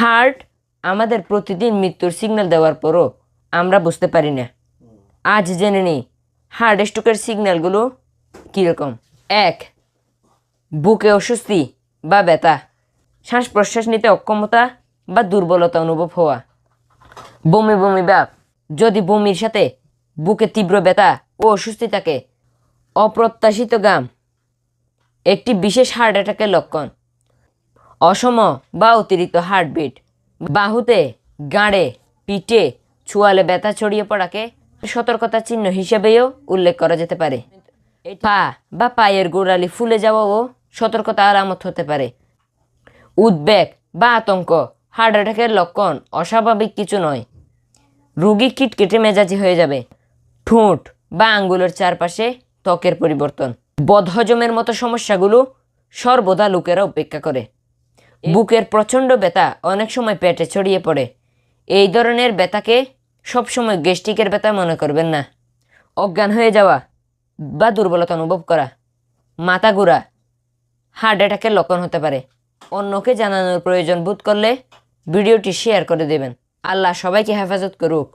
Heart আমাদের প্রতিদিন মৃত্যুর সিগন্যাল দেওয়ার পরও আমরা বুঝতে পারি না। আজ জেনে নিই, হার্ট স্ট্রোকের সিগন্যালগুলো কীরকম? এক, বুকে অস্বস্তি বা ব্যথা শ্বাস প্রশ্বাস নিতে অক্ষমতা বা দুর্বলতা অনুভব হওয়া। বমি বমি ভাব, যদি বমির সাথে বুকে তীব্র ব্যথা ও অস্বস্তি থাকে, অপ্রত্যাশিত গাম একটি বিশেষ হার্ট অ্যাটাকের লক্ষণ। অসম বা অতিরিক্ত হার্টবিট। বাহুতে, গাঁড়ে, পিঠে ছুয়ালে ব্যথা ছড়িয়ে পড়াকে সতর্কতা চিহ্ন হিসেবেও উল্লেখ করা যেতে পারে। পা বা পায়ের গোড়ালি ফুলে যাওয়াও সতর্কতা আলামত হতে পারে। উদ্বেগ বা আতঙ্ক, হার্ট অ্যাটাকের লক্ষণ অস্বাভাবিক কিছু নয়। রুগী কিটকেটে মেজাজি হয়ে যাবে। ঠোঁট বা আঙ্গুলের চারপাশে ত্বকের পরিবর্তন। বদহজমের মতো সমস্যাগুলো সর্বদা লোকেরা উপেক্ষা করে। বুকের প্রচণ্ড ব্যথা অনেক সময় পেটে ছড়িয়ে পড়ে। এই ধরনের ব্যথাকে সবসময় গ্যাস্ট্রিকের ব্যথা মনে করবেন না। অজ্ঞান হয়ে যাওয়া বা দুর্বলতা অনুভব করা, মাথা ঘোরা, হার্ট অ্যাটাকের লক্ষণ হতে পারে। অন্যকে জানানোর প্রয়োজন বোধ করলে ভিডিওটি শেয়ার করে দেবেন। আল্লাহ সবাইকে হেফাজত করুক।